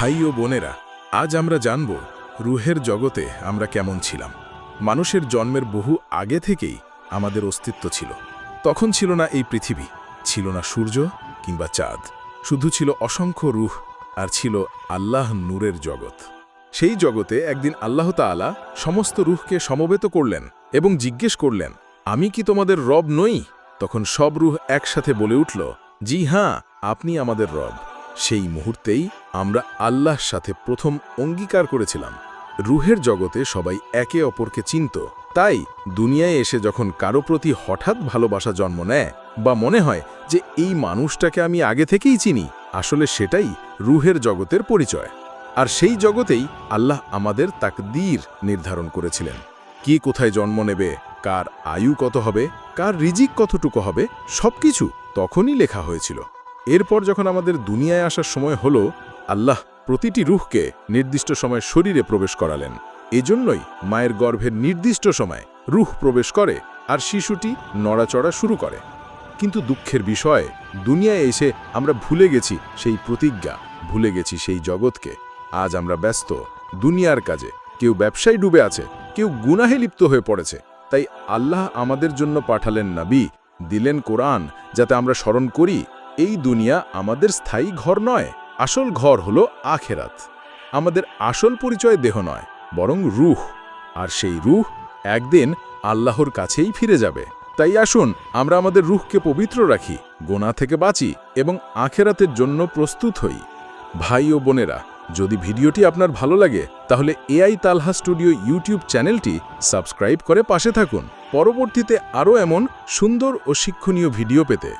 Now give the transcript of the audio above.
ভাই ও বোনেরা, আজ আমরা জানব রুহের জগতে আমরা কেমন ছিলাম। মানুষের জন্মের বহু আগে থেকেই আমাদের অস্তিত্ব ছিল। তখন ছিল না এই পৃথিবী, ছিল না সূর্য কিংবা চাঁদ। শুধু ছিল অসংখ্য রুহ আর ছিল আল্লাহ নূরের জগৎ। সেই জগতে একদিন আল্লাহ তাআলা সমস্ত রুহকে সমবেত করলেন এবং জিজ্ঞেস করলেন, আমি কি তোমাদের রব নই? তখন সব রুহ একসাথে বলে উঠল, জি হ্যাঁ আপনি আমাদের রব। সেই মুহূর্তেই আমরা আল্লাহর সাথে প্রথম অঙ্গীকার করেছিলাম। রুহের জগতে সবাই একে অপরকে চিনত। তাই দুনিয়ায় এসে যখন কারও প্রতি হঠাৎ ভালোবাসা জন্ম নেয় বা মনে হয় যে এই মানুষটাকে আমি আগে থেকেই চিনি, আসলে সেটাই রুহের জগতের পরিচয়। আর সেই জগতেই আল্লাহ আমাদের তাকদীর নির্ধারণ করেছিলেন। কি কোথায় জন্ম নেবে, কার আয়ু কত হবে, কার রিজিক কতটুকু হবে, সবকিছু তখনই লেখা হয়েছিল। এরপর যখন আমাদের দুনিয়ায় আসার সময় হলো, আল্লাহ প্রতিটি রুহকে নির্দিষ্ট সময় শরীরে প্রবেশ করালেন। এজন্যই মায়ের গর্ভের নির্দিষ্ট সময় রুহ প্রবেশ করে আর শিশুটি নড়াচড়া শুরু করে। কিন্তু দুঃখের বিষয়, দুনিয়ায় এসে আমরা ভুলে গেছি সেই প্রতিজ্ঞা, ভুলে গেছি সেই জগৎকে। আজ আমরা ব্যস্ত, দুনিয়ার কাজে। কেউ ব্যবসায় ডুবে আছে, কেউ গুনাহে লিপ্ত হয়ে পড়েছে। তাই আল্লাহ আমাদের জন্য পাঠালেন নাবি, দিলেন কোরআন, যাতে আমরা স্মরণ করি এই দুনিয়া আমাদের স্থায়ী ঘর নয়, আসল ঘর হলো আখেরাত। আমাদের আসল পরিচয় দেহ নয়, বরং রুহ। আর সেই রুহ একদিন আল্লাহর কাছেই ফিরে যাবে। তাই আসুন, আমরা আমাদের রুহকে পবিত্র রাখি, গোনা থেকে বাঁচি এবং আখেরাতের জন্য প্রস্তুত হই। ভাই ও বোনেরা, যদি ভিডিওটি আপনার ভালো লাগে, তাহলে এআই তালহা স্টুডিও ইউটিউব চ্যানেলটি সাবস্ক্রাইব করে পাশে থাকুন। পরবর্তীতে আরও এমন সুন্দর ও শিক্ষণীয় ভিডিও পেতে